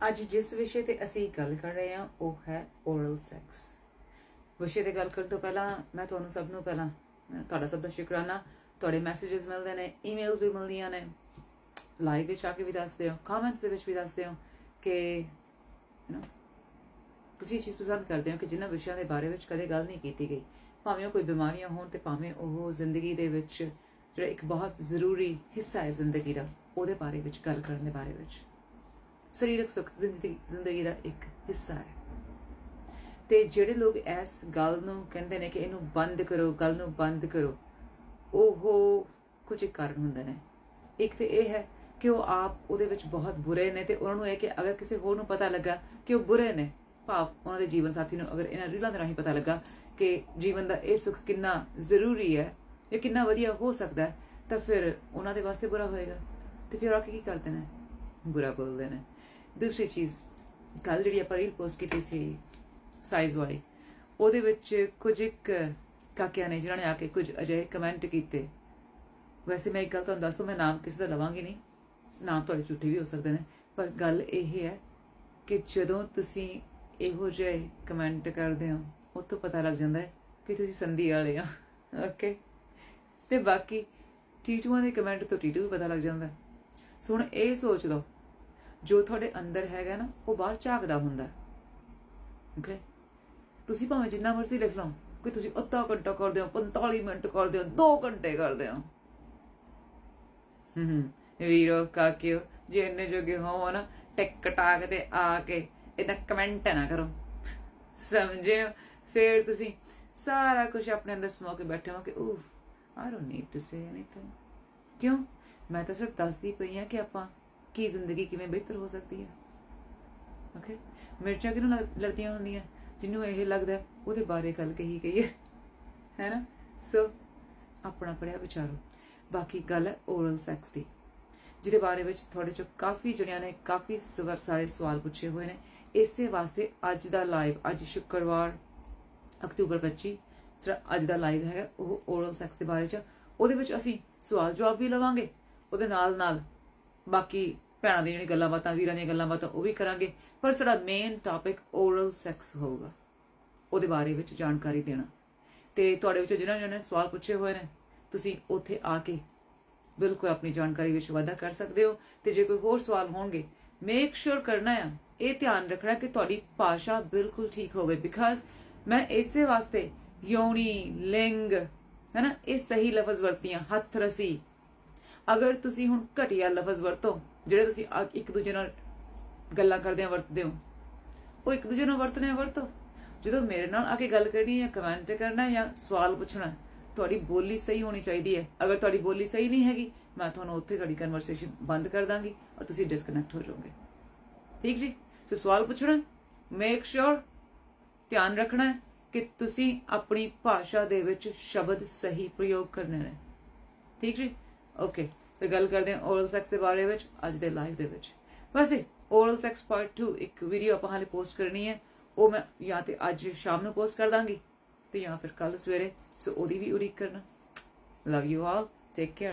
ਅੱਜ ਜਿਸ ਵਿਸ਼ੇ ਤੇ ਅਸੀਂ ਗੱਲ ਕਰ ਰਹੇ ਹਾਂ, ਉਹ ਹੈ ਓਰਲ ਸੈਕਸ ਵਿਸ਼ੇ ਤੇ ਗੱਲ ਕਰਨ ਤੋਂ ਪਹਿਲਾਂ ਮੈਂ ਤੁਹਾਨੂੰ ਸਭ ਨੂੰ ਪਹਿਲਾਂ ਤੁਹਾਡਾ ਸਭ ਦਾ ਸ਼ੁਕਰਾਨਾ। ਤੁਹਾਡੇ ਮੈਸੇजेस ਮਿਲਦੇ ਨੇ ਈਮੇਲਸ ਵੀ ਮਿਲਦੀਆਂ ਨੇ। ਲਾਈਵ ਵਿੱਚ ਆ ਕੇ ਵੀ ਦੱਸਦੇ ਹੋ ਕਮੈਂਟਸ ਦੇ ਵਿੱਚ ਵੀ ਦੱਸਦੇ ਹੋ ਕਿ ਯੂ نو ਤੁਸੀਂ ਚੀਜ਼ ਪਸੰਦ ਕਰਦੇ ਹੋ ਕਿ ਜਿਨ੍ਹਾਂ ਵਿਸ਼ਿਆਂ ਦੇ ਬਾਰੇ ਵਿੱਚ ਕਦੇ ਗੱਲ ਨਹੀਂ ਕੀਤੀ ਗਈ। ਭਾਵੇਂ ਉਹ ਕੋਈ ਬਿਮਾਰੀਆਂ ਹੋਣ ਤੇ ਭਾਵੇਂ ਉਹ ਜ਼ਿੰਦਗੀ ਦੇ ਵਿੱਚ ਜਿਹੜਾ ਇੱਕ ਬਹੁਤ ਜ਼ਰੂਰੀ ਹਿੱਸਾ ਹੈ ਜ਼ਿੰਦਗੀ ਦਾ, ਉਹਦੇ ਬਾਰੇ ਵਿੱਚ, ਗੱਲ ਕਰਨ ਦੇ ਬਾਰੇ ਵਿੱਚ। ਸਰੀਰਕ ਸੁੱਖ, ਜ਼ਿੰਦਗੀ ਜ਼ਿੰਦਗੀ ਦਾ ਇੱਕ ਹਿੱਸਾ ਹੈ। ਤੇ ਜਿਹੜੇ ਲੋਕ ਇਸ ਗੱਲ ਨੂੰ ਕਹਿੰਦੇ ਨੇ ਕਿ ਇਹਨੂੰ ਬੰਦ ਕਰੋ, ਗੱਲ ਨੂੰ ਬੰਦ ਕਰੋ, ਉਹ ਕੁਝ ਕਾਰਨ ਹੁੰਦੇ ਨੇ। ਇੱਕ ਤੇ ਇਹ ਹੈ ਕਿ ਉਹ ਆਪ ਉਹਦੇ ਵਿੱਚ ਬਹੁਤ ਬੁਰੇ ਨੇ ਤੇ ਉਹਨਾਂ ਨੂੰ ਇਹ ਕਿ ਅਗਰ ਕਿਸੇ ਹੋਰ ਨੂੰ ਪਤਾ ਲੱਗਾ ਕਿ ਉਹ ਬੁਰੇ ਨੇ, ਭਾਵ ਉਹਨਾਂ ਦੇ ਜੀਵਨ ਸਾਥੀ ਨੂੰ ਅਗਰ ਇਹਨਾਂ ਰੀਲਾਂ ਦੇ ਰਾਹੀਂ ਪਤਾ ਲੱਗਾ ਕਿ ਜੀਵਨ ਦਾ ਇਹ ਸੁੱਖ ਕਿੰਨਾ ਜ਼ਰੂਰੀ ਹੈ ਇਹ ਕਿੰਨਾ ਵਧੀਆ ਹੋ ਸਕਦਾ ਤਾਂ ਫਿਰ ਉਹਨਾਂ ਦੇ ਵਾਸਤੇ ਬੁਰਾ ਹੋਏਗਾ। ਤੇ ਫਿਰ ਉਹ ਆ ਕੇ ਕੀ ਕਰਦੇ ਨੇ? ਬੁਰਾ ਬੋਲਦੇ ਨੇ। ਦੂਸਰੀ ਚੀਜ਼ ਕੱਲ ਜਿਹੜੀ ਆਪਾਂ ਰੀਲ ਪੋਸਟ ਕੀਤੀ ਸੀ ਸਾਈਜ਼ ਵਾਲੀ, ਉਹਦੇ ਵਿੱਚ ਕੁਝ ਇੱਕ ਕਾਕਿਆਂ ਨੇ ਜਿਨ੍ਹਾਂ ਨੇ ਆ ਕੇ ਕੁਝ ਅਜਿਹੇ ਕਮੈਂਟ ਕੀਤੇ। ਵੈਸੇ ਮੈਂ ਇੱਕ ਗੱਲ ਤੁਹਾਨੂੰ ਦੱਸ ਦੂੰ ਮੈਂ ਨਾਮ ਕਿਸੇ ਦਾ ਲਵਾਂਗੀ ਨਹੀਂ, ਨਾਮ ਤੁਹਾਡੇ ਝੂਠੇ ਵੀ ਹੋ ਸਕਦੇ ਨੇ, ਪਰ ਗੱਲ ਇਹ ਹੈ ਕਿ ਜਦੋਂ ਤੁਸੀਂ ਇਹੋ ਜਿਹੇ ਕਮੈਂਟ ਕਰਦੇ ਹੋ ਉਹ ਤੋਂ ਪਤਾ ਲੱਗ ਜਾਂਦਾ ਹੈ ਕਿ ਤੁਸੀਂ ਸੰਧੀ ਵਾਲੇ ਆ ਓਕੇ ਤੇ ਬਾਕੀ ਟੀਟੂਆਂ ਦੇ ਕਮੈਂਟ ਤੋਂ ਟੀਟੂ ਵੀ ਪਤਾ ਲੱਗ ਜਾਂਦਾ। ਸੋ ਹੁਣ ਇਹ ਸੋਚ ਲਓ ਜੋ ਤੁਹਾਡੇ ਅੰਦਰ ਹੈਗਾ ਨਾ, ਉਹ ਬਾਹਰ ਝਾਕਦਾ ਹੁੰਦਾ। ਓਕੇ ਤੁਸੀਂ ਭਾਵੇਂ ਜਿੰਨਾ ਮਰਜ਼ੀ ਲਿਖ ਲਓ ਕਿ ਤੁਸੀਂ ਅੱਧਾ ਘੰਟਾ ਕਰਦੇ ਹੋ 45 ਮਿੰਟ ਕਰਦੇ ਹੋ 2 ਘੰਟੇ ਕਰਦੇ ਹੋ। ਹੂੰ ਵੀਰੋ, ਕਾਕਿਓ, ਜੇ ਇੰਨੇ ਜੋਗੇ ਹੋ ਨਾ ਟਿਕ ਟਾਕ ਤੇ ਆ ਕੇ ਇਹਦਾ ਕਮੈਂਟ ਨਾ ਕਰੋ। ਸਮਝੇ ਫਿਰ ਤੁਸੀਂ ਸਾਰਾ ਕੁਝ ਆਪਣੇ ਅੰਦਰ ਸਮੋ ਕੇ ਬੈਠੇ ਹੋ ਕਿ ਉਹ I don't need to say anything ਕਿਉਂ? ਮੈਂ ਤਾਂ ਸਿਰਫ ਦੱਸਦੀ ਪਈ ਆ ਕਿ ਆਪਾਂ ਕੀ ਜ਼ਿੰਦਗੀ ਕਿਵੇਂ ਬਿਹਤਰ ਹੋ ਸਕਦੀ ਹੈ? ਓਕੇ ਮਿਰਚਾਂ ਕਿਹਨੂੰ ਲੜ- ਲੜਦੀਆਂ ਹੁੰਦੀਆਂ? ਜਿਹਨੂੰ ਇਹ ਲੱਗਦਾ ਉਹਦੇ ਬਾਰੇ ਗੱਲ ਕਹੀ ਗਈ ਹੈ। ਹੈ ਨਾ? ਸੋ ਆਪਣਾ ਪੜਿਆ ਵਿਚਾਰੋ। ਬਾਕੀ ਗੱਲ ਹੈ ਓਰਲ ਸੈਕਸ ਦੀ। ਜਿਹਦੇ ਬਾਰੇ ਵਿੱਚ ਤੁਹਾਡੇ ਚੋਂ ਕਾਫੀ ਜਣਿਆਂ ਨੇ ਕਾਫੀ ਸਵਰ, ਸਾਰੇ ਸਵਾਲ ਪੁੱਛੇ ਹੋਏ ਨੇ। ਇਸੇ ਵਾਸਤੇ ਅੱਜ ਦਾ ਲਾਈਵ ਅੱਜ ਸ਼ੁੱਕਰਵਾਰ, ਅਕਤੂਬਰ 25 ਜਿਹੜਾ ਅੱਜ ਦਾ ਲਾਈਵ ਹੈਗਾ, ਉਹ ਓਰਲ ਸੈਕਸ ਦੇ ਬਾਰੇ ਚ ਉਹਦੇ ਵਿੱਚ ਅਸੀਂ ਸਵਾਲ ਜਵਾਬ ਵੀ ਲਵਾਂਗੇ। ਉਹਦੇ ਨਾਲ ਨਾਲ ਬਾਕੀ ਭੈਣਾਂ ਦੀਆਂ ਜਿਹੜੀਆਂ ਗੱਲਾਂ ਬਾਤਾਂ, ਵੀਰਾਂ ਦੀਆਂ ਗੱਲਾਂ ਬਾਤਾਂ, ਉਹ ਵੀ ਕਰਾਂਗੇ। ਪਰ ਸਾਡਾ ਮੇਨ ਟਾਪਿਕ ਓਰਲ ਸੈਕਸ ਹੋਊਗਾ। ਉਹਦੇ ਬਾਰੇ ਵਿੱਚ ਜਾਣਕਾਰੀ ਦੇਣਾ। ਤੇ ਤੁਹਾਡੇ ਵਿੱਚ ਜਿਨ੍ਹਾਂ ਜਿਨ੍ਹਾਂ ਨੇ ਸਵਾਲ ਪੁੱਛੇ ਹੋਏ ਨੇ, ਤੁਸੀਂ ਉੱਥੇ ਆ ਕੇ ਬਿਲਕੁਲ ਆਪਣੀ ਜਾਣਕਾਰੀ ਵਿੱਚ ਵਾਧਾ ਕਰ ਸਕਦੇ ਹੋ। ਤੇ ਜੇ ਕੋਈ ਹੋਰ ਸਵਾਲ ਹੋਣਗੇ ਮੇਕ ਸ਼ੋਰ ਕਰਨਾ ਹੈ ਇਹ ਧਿਆਨ ਰੱਖਣਾ ਕਿ ਤੁਹਾਡੀ ਭਾਸ਼ਾ ਬਿਲਕੁਲ ਠੀਕ ਹੋਵੇ। ਬਿਕਾਜ਼ ਮੈਂ ਇਸੇ ਵਾਸਤੇ ਯੋਨੀ ਲਿੰਗ ਹੈ ਨਾ ਇਹ ਸਹੀ ਲਫ਼ਜ਼ ਵਰਤੀਆਂ, ਹੱਥ ਰਸੀ। ਅਗਰ ਤੁਸੀਂ ਹੁਣ ਘਟੀਆ ਲਫ਼ਜ਼ ਵਰਤੋ ਜਿਹੜੇ ਤੁਸੀਂ ਆ- ਇੱਕ ਦੂਜੇ ਨਾਲ ਗੱਲਾਂ ਕਰਦੇ ਆ, ਵਰਤਦੇ ਹੋ, ਉਹ ਇੱਕ ਦੂਜੇ ਨਾਲ ਵਰਤਨੇ ਆ, ਵਰਤੋ। ਜਦੋਂ ਮੇਰੇ ਨਾਲ ਆ ਕੇ ਗੱਲ ਕਰਨੀ ਹੈ ਜਾਂ ਕਮੈਂਟ ਕਰਨਾ ਜਾਂ ਸਵਾਲ ਪੁੱਛਣਾ ਤੁਹਾਡੀ ਬੋਲੀ ਸਹੀ ਹੋਣੀ ਚਾਹੀਦੀ ਹੈ। ਅਗਰ ਤੁਹਾਡੀ ਬੋਲੀ ਸਹੀ ਨਹੀਂ ਹੈਗੀ, ਮੈਂ ਤੁਹਾਨੂੰ ਉੱਥੇ ਤੁਹਾਡੀ ਕਨਵਰਸੇਸ਼ਨ ਬੰਦ ਕਰ ਦਾਂਗੀ ਔਰ ਤੁਸੀਂ ਡਿਸਕਨੈਕਟ ਹੋ ਜਾਓਗੇ। ਠੀਕ ਜੀ? ਸੋ ਸਵਾਲ ਪੁੱਛਣਾ ਮੇਕ ਸ਼ੋਰ ਧਿਆਨ ਰੱਖਣਾ ਕਿ ਤੁਸੀਂ ਆਪਣੀ ਭਾਸ਼ਾ ਦੇ ਵਿੱਚ ਸ਼ਬਦ ਸਹੀ ਪ੍ਰਯੋਗ ਕਰਨੇ ਨੇ। ਠੀਕ ਜੀ? ਓਕੇ ਤੇ ਗੱਲ ਕਰਦੇ ਹਾਂ ਓਰਲ ਸੈਕਸ ਦੇ ਬਾਰੇ ਵਿੱਚ, ਅੱਜ ਦੇ ਲਾਈਵ ਦੇ ਵਿੱਚ। ਵੈਸੇ ਓਰਲ ਸੈਕਸ ਪਾਰਟ 2 ਇੱਕ ਵੀਡੀਓ ਆਪਾਂ ਹਾਲੇ ਪੋਸਟ ਕਰਨੀ ਹੈ। ਉਹ ਮੈਂ ਜਾਂ ਤੇ ਅੱਜ ਸ਼ਾਮ ਨੂੰ ਪੋਸਟ ਕਰ ਦਾਂਗੀ ਤੇ ਜਾਂ ਫਿਰ ਕੱਲ ਸਵੇਰੇ। ਸੋ ਉਹਦੀ ਵੀ ਉਡੀਕ ਕਰਨਾ। Love you all take care